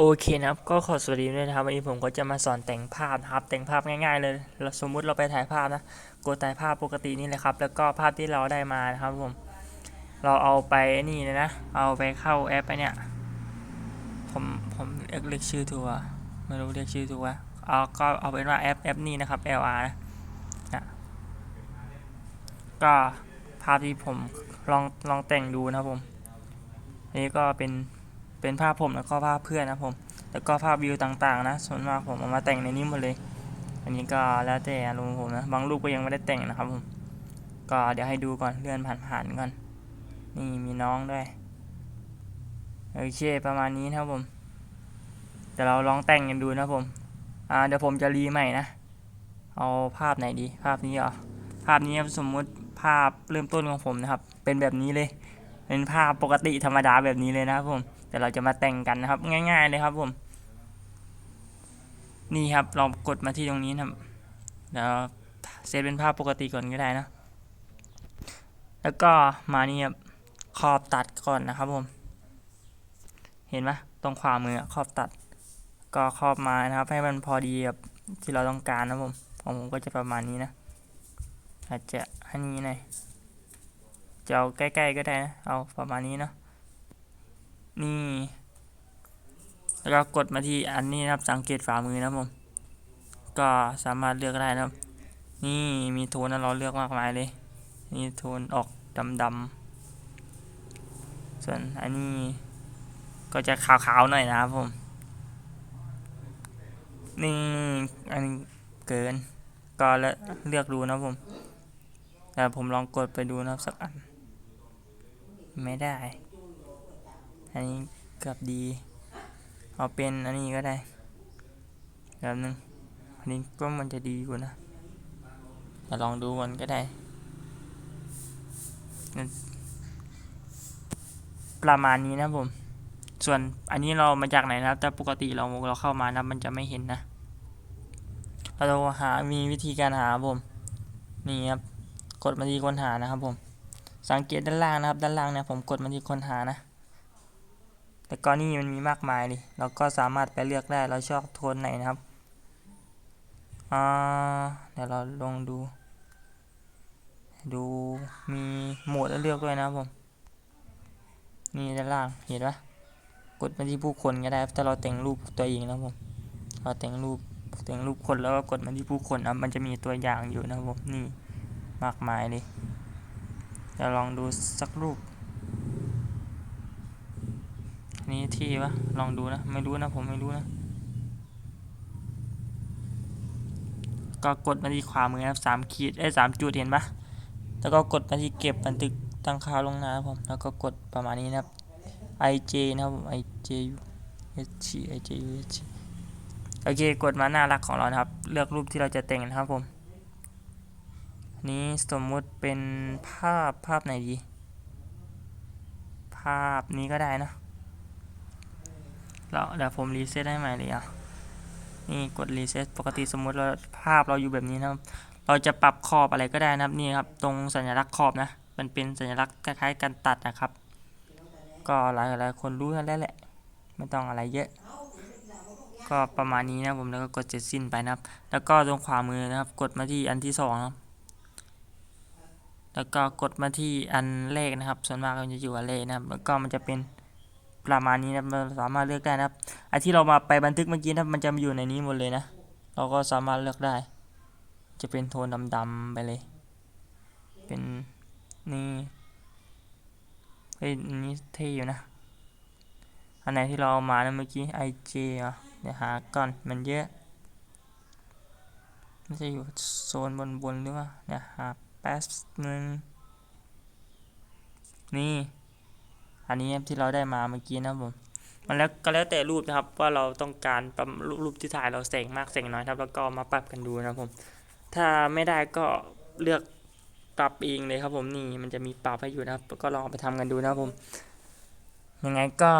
โอเคนะครับก็ขอสวัสดีด้วยนะครับวันนี้ผมก็จะมาสอนแต่งภาพนะครับ แต่งภาพง่ายๆเลยเราสมมุติเราไปถ่ายภาพนะกดถ่ายภาพปกตินี่เลยครับ แล้วก็ภาพที่เราได้มานะครับผม เราเอาไปนี่เลยนะ เอาไปเข้าแอปไปเนี่ย ผมผมเรียกชื่อถูกอะไม่รู้เรียกชื่อถูกวเอาก็เอาเป็นว่าแอปแอปนี้นะครับ LR นะนะก็ภาพที่ผมลองลองแต่งดูนะครับผมนนี้ก็เป็น เป็นภาพผมแล้วก็ภาพเพื่อนนะผม แล้วก็ภาพวิวต่างๆ นะ ส่วนมากผมเอามาแต่งในนี้หมดเลย อันนี้ก็แล้วแต่อารมณ์ผมนะ บางรูปก็ยังไม่ได้แต่งนะครับผม ก็เดี๋ยวให้ดูก่อนเลื่อนผ่านๆก่อน นี่มีน้องด้วย โอเคประมาณนี้นะครับผมเดี๋ยวเราลองแต่งกันดูนะผม อ่าเดี๋ยวผมจะรีใหม่นะ เอาภาพไหนดี ภาพนี้เหรอ ภาพนี้สมมุติภาพเริ่มต้นของผมนะครับ เป็นแบบนี้เลย เป็นภาพปกติธรรมดาแบบนี้เลยนะครับผม ดี๋ยวเราจะมาแต่งกันนะครับ ง่าย ๆ เลยครับผม นี่ครับเรากดมาที่ตรงนี้นะครับเดี๋ยวเซตเป็นภาพปกติก่อนก็ได้นะ แล้วก็มานี่ครับขอบตัดก่อนนะครับผม เห็นไหมตรงขวามือขอบตัด ก็ขอบมานะครับ ให้มันพอดีกับที่เราต้องการนะผมของผมก็จะประมาณนี้นะ อาจจะอันนี้หน่อยจะเอาใกล้ ๆ ก็ได้นะ เอาประมาณนี้เนาะ นี่แล้วก็กดมาที่อันนี้นะครับ สังเกตฝ่ามือนะผมก็สามารถเลือกได้นะครับ นี่มีโทนให้เราเลือกมากมายเลย นี่โทนออกดำๆส่วนอันนี้ก็จะขาวๆหน่อยนะครับผมนี่อันนี้เกิน ก็แล้วเลือกดูนะผม แต่ผมลองกดไปดูนะครับสักอัน ไม่ได้ อันนี้เกือบดี เอาเป็นอันนี้ก็ได้แบบนึงอันนี้ก็มันจะดีกว่านะมาลองดูมันก็ได้ ประมาณนี้นะผม ส่วนอันนี้เรามาจากไหนนะครับ แต่ปกติเราเราเข้ามานะมันจะไม่เห็นนะเราหามีวิธีการหาผม นี่ครับ กดมาที่ค้นหานะครับผม สังเกตด้านล่างนะครับ ด้านล่างเนี่ยผมกดมาที่ค้นหานะ แต่ก็นี่มันมีมากมายเลยเราก็สามารถไปเลือกได้เราชอบโทนไหนนะครับอ่าเดี๋ยวเราลองดู ดูมีโหมดให้เลือกด้วยนะครับผมนี่ด้านล่างเห็นปะกดมาที่ผู้คนก็ได้ถ้าเราแต่งรูปตัวเองนะครับผมเราแต่งรูปแต่งรูปคนแล้วก็กดมาที่ผู้คนนะมันจะมีตัวอย่างอยู่นะครับผมนี่มากมายเลยเดี๋ยวลองดูสักรูป นี่ที่ปะลองดูนะ ไม่รู้นะผมไม่รู้นะ ก็กดมาที่ขวามือครับสามขีดไอ้สามจุดเห็นปะแล้วก็กดมาที่เก็บบันทึกตั้งค่าลงนะครับผม แล้วก็กดประมาณนี้นะครับ ij นะครับผม ij h ij h โอเค กดมาหน้ารักของเรานะครับ เลือกรูปที่เราจะแต่งนะครับผมนี้สมมุติเป็นภาพภาพไหนดี ภาพนี้ก็ได้นะ แล้วเดี๋ยวผมรีเซ็ตให้ใหม่เลยอะนี่กดรีเซ็ตปกติสมมุติเราภาพเราอยู่แบบนี้นะครับ เราจะปรับขอบอะไรก็ได้นะครับนี่ครับ ตรงสัญลักษณ์ขอบนะ มันเป็นสัญลักษณ์คล้ายๆการตัดนะครับ ก็หลายหลายคนรู้กันแล้วแหละ ไม่ต้องอะไรเยอะ ก็ประมาณนี้นะผมแล้วก็กดเสร็จสิ้นไปนะครับ แล้วก็ตรงขวามือนะครับ กดมาที่อันที่สองนะครับแล้วก็กดมาที่อันเลขนะครับ ส่วนมากมันจะอยู่อันเลขนะครับแล้วก็มันจะเป็น ประมาณนี้นะครับเราสามารถเลือกได้นะครับไอที่เรามาไปบันทึกเมื่อกี้นะมันจะอยู่ในนี้หมดเลยนะ เราก็สามารถเลือกได้ จะเป็นโทนดำๆไปเลย เป็นนี่เฮ้ยอันนี้เท่อยู่นะ อันไหนที่เราเอามานะเมื่อกี้ IG อะเดี๋ยวหาก่อนมันเยอะมันจะอยู่โซนบนๆหรือว่าเดี๋ยหาแป๊บนึงนี่ อันนี้ที่เราได้มาเมื่อกี้นะครับผมมันแล้วก็แล้วแต่รูปนะครับว่าเราต้องการปรับรูปที่ถ่ายเราแสงมากแสงน้อยครับ แล้วก็มาปรับกันดูนะครับผม ถ้าไม่ได้ก็เลือกปรับเองเลยครับผมนี่มันจะมีปรับให้อยู่นะครับ ก็ลองไปทำกันดูนะครับผมยังไงก็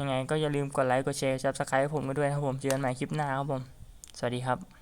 ยังไงก็อย่าลืมกดไลค์กดแชร์ซับสไครต์ผมกันด้วยนะครับผมเจอกันใหม่คลิปหน้าครับผม สวัสดีครับ